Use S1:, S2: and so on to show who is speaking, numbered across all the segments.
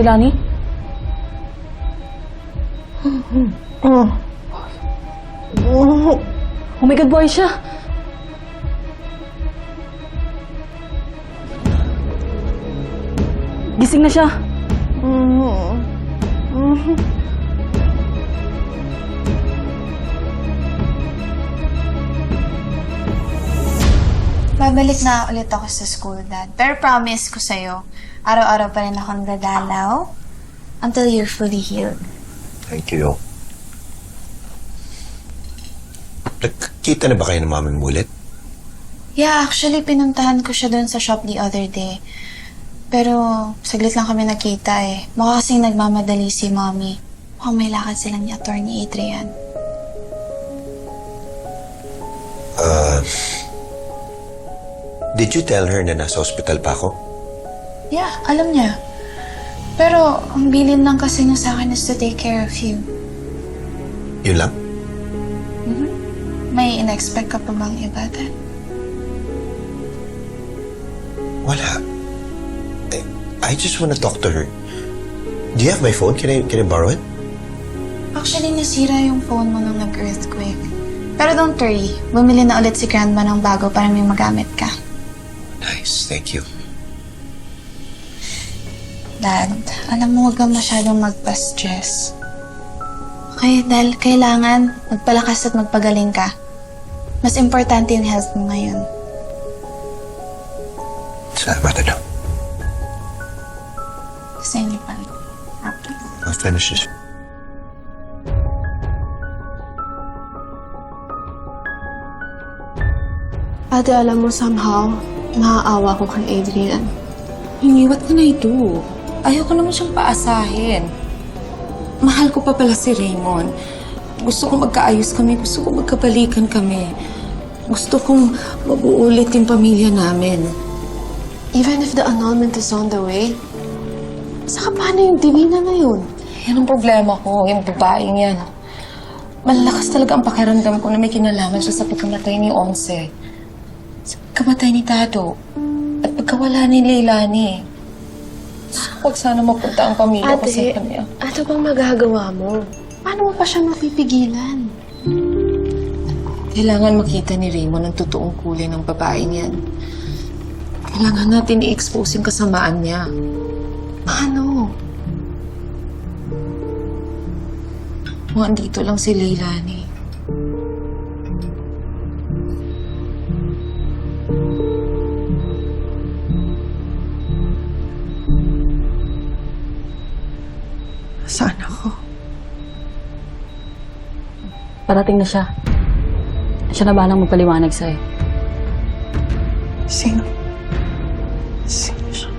S1: Leilani?
S2: Oh.
S1: My God, buhay siya! Gising na siya.
S3: Babalik na ulit ako sa school, Dad. Pero promise ko sa'yo, araw-araw pa rin akong dadalaw until you're fully healed.
S4: Thank you. Nagkita na ba kayo ng mami mo ulit?
S3: Yeah, actually, pinuntahan ko siya doon sa shop the other day. Pero, saglit lang kami nakita eh. Mukha kasing nagmamadali si Mommy. Mukhang may lakad sila ni Attorney Adrian.
S4: Uh, did you tell her na nasa hospital pa ako?
S3: Yeah, alam niya. Pero, ang bilin lang kasi niya sa akin is to take care of you.
S4: Yun lang?
S3: May in-expect ka pa bang iba, Dad?
S4: Wala. I, I just wanna talk to her. Do you have my phone? Can I, can I borrow it?
S3: Actually, nasira yung phone mo nung nag-earthquake. Pero don't worry, bumili na ulit si Grandma ng bago para may magamit ka.
S4: Nice, thank you.
S3: Dad, alam mo huwag kang masyadong magpa-stress. Okay, dahil kailangan magpalakas at magpagaling ka. Mas importante yung health mo ngayon.
S4: Salamat, ano?
S3: Gusto niyo pa.
S4: I'll finish this.
S2: Ate, alam mo, somehow, naaawa ko kay Adrian.
S5: Hindi, what can I do? Ayoko naman siyang paasahin. Mahal ko pa pala si Raymond. Gusto kong magkaayos kami. Gusto kong magkabalikan kami. Gusto kong mabuulit yung pamilya namin.
S2: Even if the annulment is on the way, saka paano yung Divina na yun?
S5: Yan ang problema ko, yung babaeng yan. Malakas talaga ang pakiramdam ko na may kinalaman siya sa pagkamatay ni Onse. Sa pagkamatay ni Tado. At pagkawala ni Leilani. Huwag sana mapunta ang pamilya ko sa kanya.
S2: ano bang magagawa mo? Paano mo pa siya mapipigilan?
S5: Kailangan makita ni Raymond ang totoong kulay ng babaeng yan. Kailangan natin i-expose yung kasamaan niya.
S2: Paano?
S5: Kung andito lang si Leilani.
S2: Saan ako?
S1: Parating na siya. Siya na balang magpaliwanag sa'yo.
S2: Sino? Sino siya?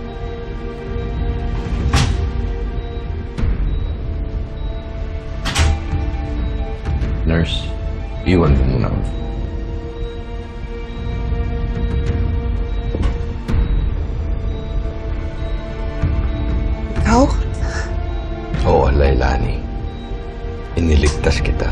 S6: Nurse, iwan mo muna ako.
S2: Ikaw?
S6: Lailani. Iniligtas kita.